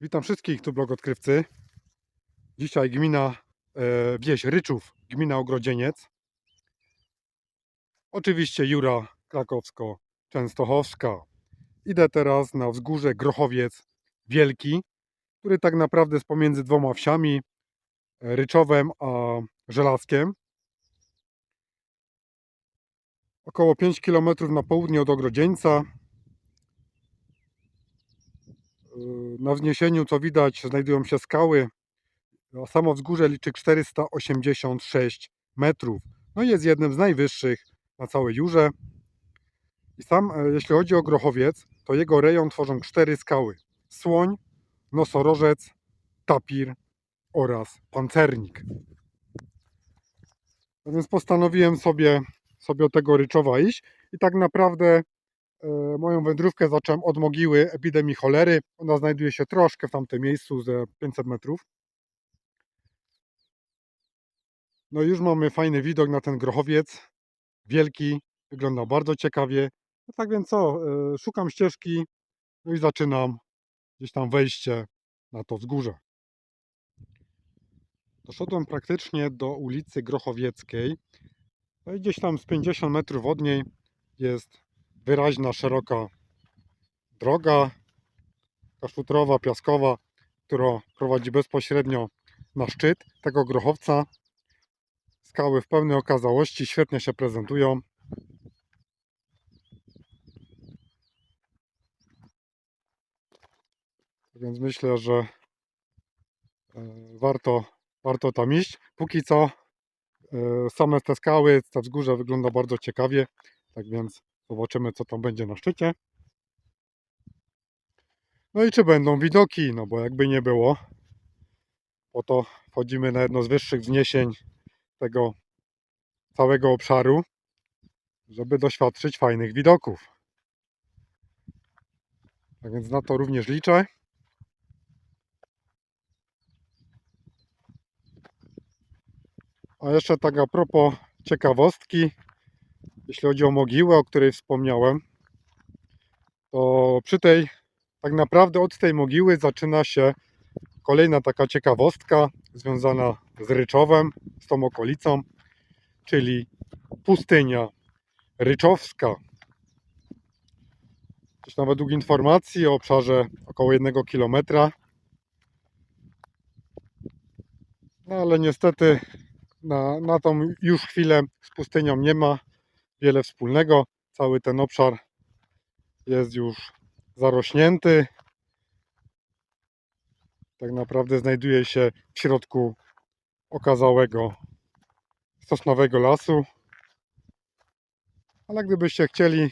Witam wszystkich, tu blog odkrywcy. Dzisiaj gmina e, wieś Ryczów, gmina Ogrodzieniec. Oczywiście Jura Krakowsko-Częstochowska. Idę teraz na wzgórze Grochowiec Wielki, który tak naprawdę jest pomiędzy dwoma wsiami, e, Ryczowem a Żelazkiem. Około 5 km na południe od Ogrodzieńca. Na wzniesieniu, co widać, znajdują się skały. A samo wzgórze liczy 486 metrów. No i jest jednym z najwyższych na całej Jurze. I sam, e, jeśli chodzi o Grochowiec, to jego rejon tworzą cztery skały. Słoń, nosorożec, tapir oraz pancernik. A więc postanowiłem sobie, sobie od tego Ryczowa iść i tak naprawdę moją wędrówkę zacząłem od mogiły epidemii cholery. Ona znajduje się troszkę w tamtym miejscu, ze 500 metrów. No i już mamy fajny widok na ten grochowiec. Wielki, wygląda bardzo ciekawie. No tak więc co, e, szukam ścieżki, no i zaczynam gdzieś tam wejście na to wzgórze. Doszedłem praktycznie do ulicy Grochowieckiej. No i gdzieś tam z 50 metrów od niej jest wyraźna, szeroka droga kaszfutrowa, piaskowa, która prowadzi bezpośrednio na szczyt tego grochowca. Skały w pełnej okazałości świetnie się prezentują. Więc myślę, że e, warto, warto tam iść. Póki co e, same te skały, te wzgórze wygląda bardzo ciekawie. Tak więc zobaczymy co tam będzie na szczycie. No i czy będą widoki, no bo jakby nie było, oto wchodzimy na jedno z wyższych wzniesień tego całego obszaru, żeby doświadczyć fajnych widoków. Tak więc na to również liczę. A jeszcze tak a propos ciekawostki, jeśli chodzi o mogiłę, o której wspomniałem, to przy tej, tak naprawdę od tej mogiły zaczyna się kolejna taka ciekawostka związana z Ryczowem, z tą okolicą, czyli pustynia ryczowska. Gdzieś tam według informacji o obszarze około 1 km. No ale niestety na, na tą już chwilę z pustynią nie ma wiele wspólnego. Cały ten obszar jest już zarośnięty. Tak naprawdę znajduje się w środku okazałego sosnowego lasu. Ale gdybyście chcieli,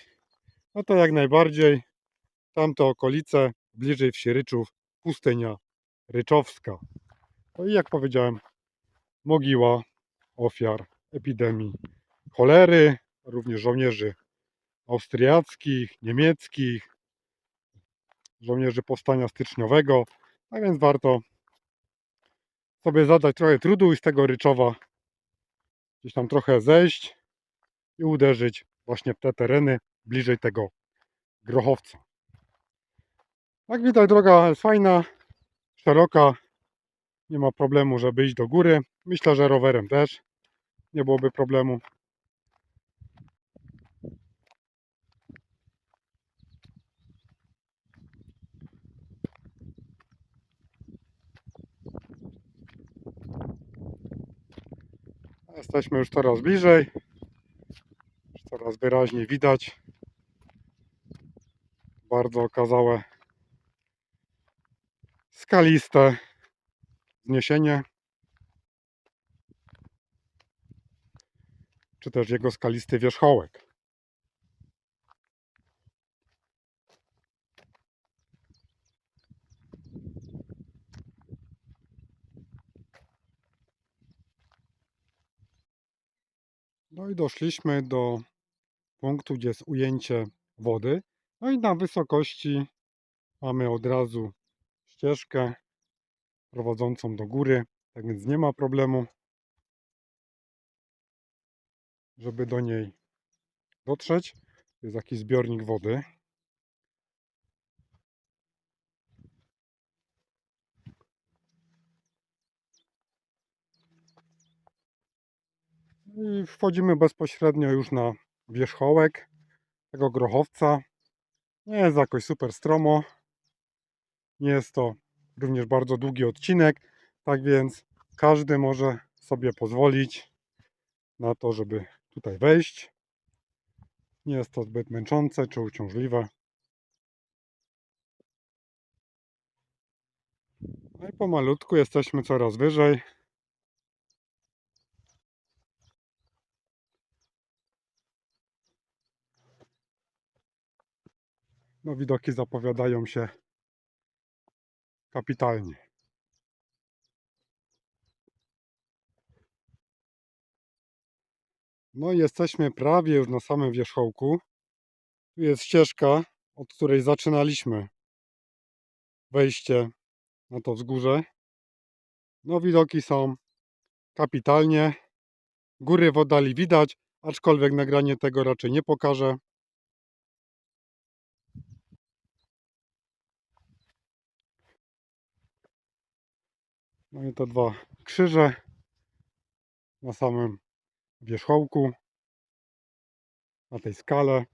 no to jak najbardziej tamte okolice, bliżej wsi Ryczów, pustynia ryczowska. No i jak powiedziałem, mogiła ofiar epidemii cholery, również żołnierzy austriackich, niemieckich, żołnierzy powstania styczniowego, a więc warto sobie zadać trochę trudu i z tego Ryczowa gdzieś tam trochę zejść i uderzyć właśnie w te tereny bliżej tego grochowca. Jak widać droga jest fajna, szeroka, nie ma problemu, żeby iść do góry. Myślę, że rowerem też nie byłoby problemu. Jesteśmy już coraz bliżej. Coraz wyraźniej widać. Bardzo okazałe skaliste wzniesienie. Czy też jego skalisty wierzchołek. No i doszliśmy do punktu, gdzie jest ujęcie wody. No i na wysokości mamy od razu ścieżkę prowadzącą do góry, tak więc nie ma problemu, żeby do niej dotrzeć. Jest jakiś zbiornik wody. I wchodzimy bezpośrednio już na wierzchołek tego grochowca. Nie jest jakoś super stromo. Nie jest to również bardzo długi odcinek, tak więc każdy może sobie pozwolić na to, żeby tutaj wejść. Nie jest to zbyt męczące czy uciążliwe. No i pomalutku jesteśmy coraz wyżej. No widoki zapowiadają się kapitalnie. No i jesteśmy prawie już na samym wierzchołku. Tu jest ścieżka, od której zaczynaliśmy wejście na to wzgórze. No widoki są kapitalnie. Góry w oddali widać, aczkolwiek nagranie tego raczej nie pokaże. No i te dwa krzyże na samym wierzchołku, na tej skale.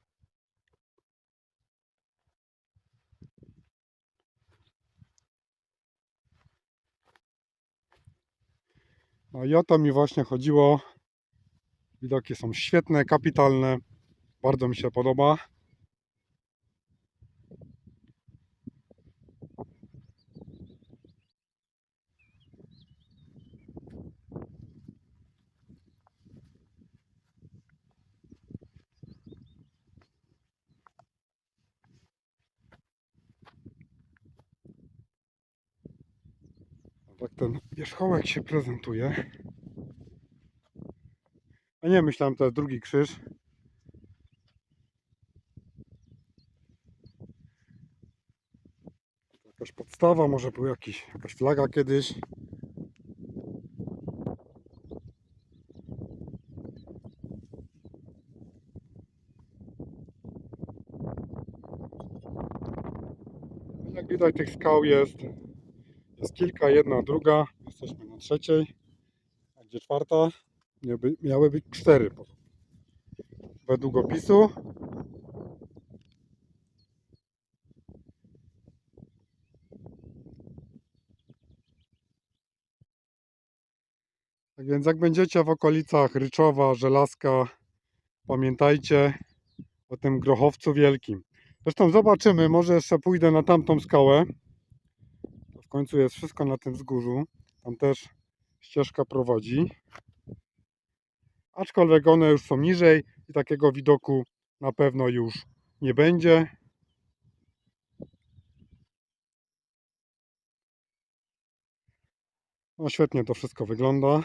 No i o to mi właśnie chodziło. Widoki są świetne, kapitalne. Bardzo mi się podoba. Tak ten wierzchołek się prezentuje. A nie, myślałem, to jest drugi krzyż. Jakaś podstawa, może był jakiś, jakaś flaga kiedyś. Jak widać tych skał jest, jest kilka, jedna, druga. Jesteśmy na trzeciej. A gdzie czwarta? Miały, miały być cztery. Według opisu. Tak więc jak będziecie w okolicach Ryczowa, Żelazka, pamiętajcie o tym grochowcu wielkim. Zresztą zobaczymy, może jeszcze pójdę na tamtą skałę. Końcu jest wszystko na tym wzgórzu. Tam też ścieżka prowadzi. Aczkolwiek one już są niżej i takiego widoku na pewno już nie będzie. No świetnie to wszystko wygląda.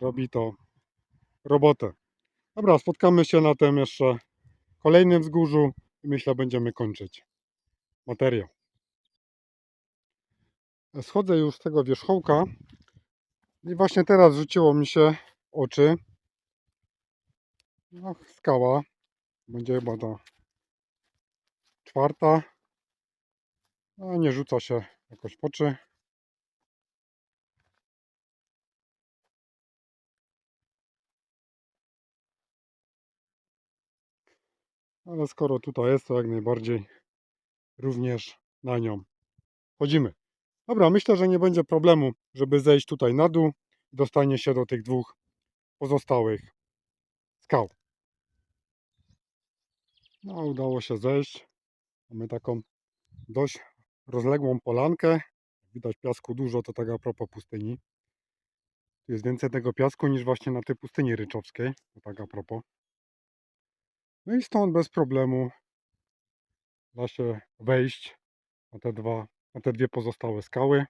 Robi to robotę. Dobra, spotkamy się na tym jeszcze kolejnym wzgórzu i myślę będziemy kończyć materiał. Schodzę już z tego wierzchołka i właśnie teraz rzuciło mi się oczy no, skała. Będzie chyba ta czwarta. No, nie rzuca się jakoś w oczy. Ale skoro tutaj jest, to jak najbardziej również na nią chodzimy. Dobra, myślę, że nie będzie problemu, żeby zejść tutaj na dół i dostanie się do tych dwóch pozostałych skał. No, udało się zejść. Mamy taką dość rozległą polankę. Widać piasku dużo, to tak a propos pustyni. Tu jest więcej tego piasku niż właśnie na tej pustyni ryczowskiej. To tak a propos. No i stąd bez problemu da się wejść na te, dwa, na te dwie pozostałe skały.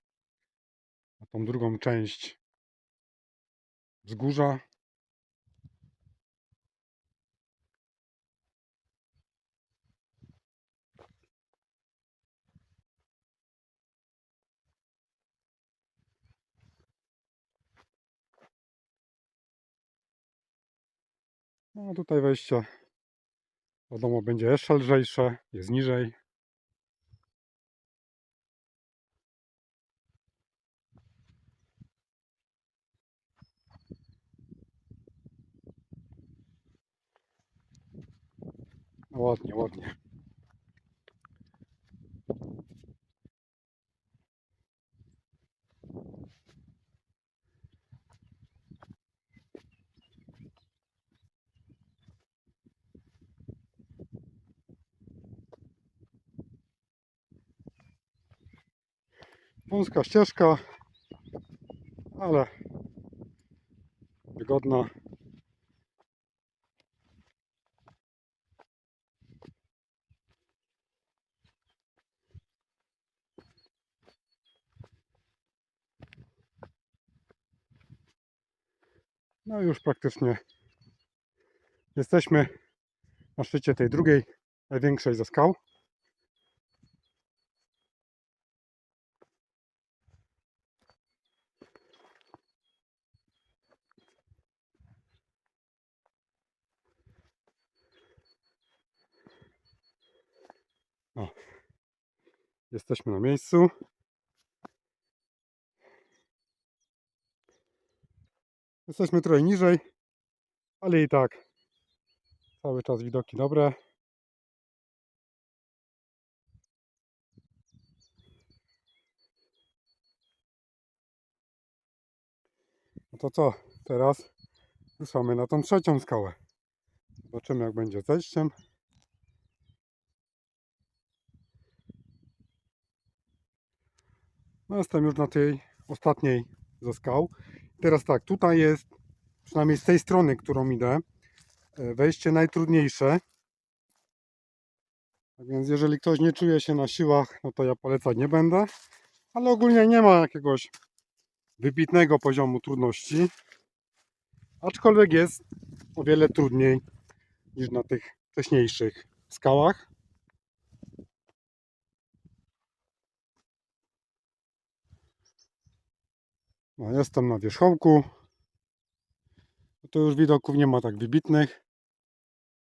Na tą drugą część wzgórza. No tutaj wejście Wiadomo, będzie jeszcze lżejsze, jest niżej. Ładnie, ładnie. Wąska ścieżka, ale wygodna. No już praktycznie jesteśmy na szczycie tej drugiej, największej ze skał. O, jesteśmy na miejscu. Jesteśmy trochę niżej, ale i tak cały czas widoki dobre. No to co, teraz ruszamy na tą trzecią skałę. Zobaczymy jak będzie zejściem. Jestem już na tej ostatniej ze skał. Teraz tak, tutaj jest, przynajmniej z tej strony, którą idę, e, wejście najtrudniejsze. Tak więc jeżeli ktoś nie czuje się na siłach, no to ja polecać nie będę. Ale ogólnie nie ma jakiegoś wybitnego poziomu trudności. Aczkolwiek jest o wiele trudniej niż na tych wcześniejszych skałach. No, jestem na wierzchołku. Tu już widoków nie ma tak wybitnych,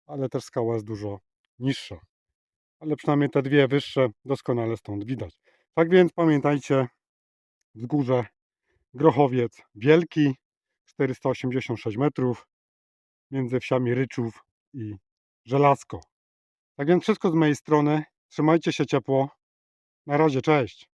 ale też skała jest dużo niższa. Ale przynajmniej te dwie wyższe doskonale stąd widać. Tak więc pamiętajcie, wzgórze Grochowiec Wielki, 486 metrów, między wsiami Ryczów i Żelazko. Tak więc wszystko z mojej strony. Trzymajcie się ciepło. Na razie, cześć.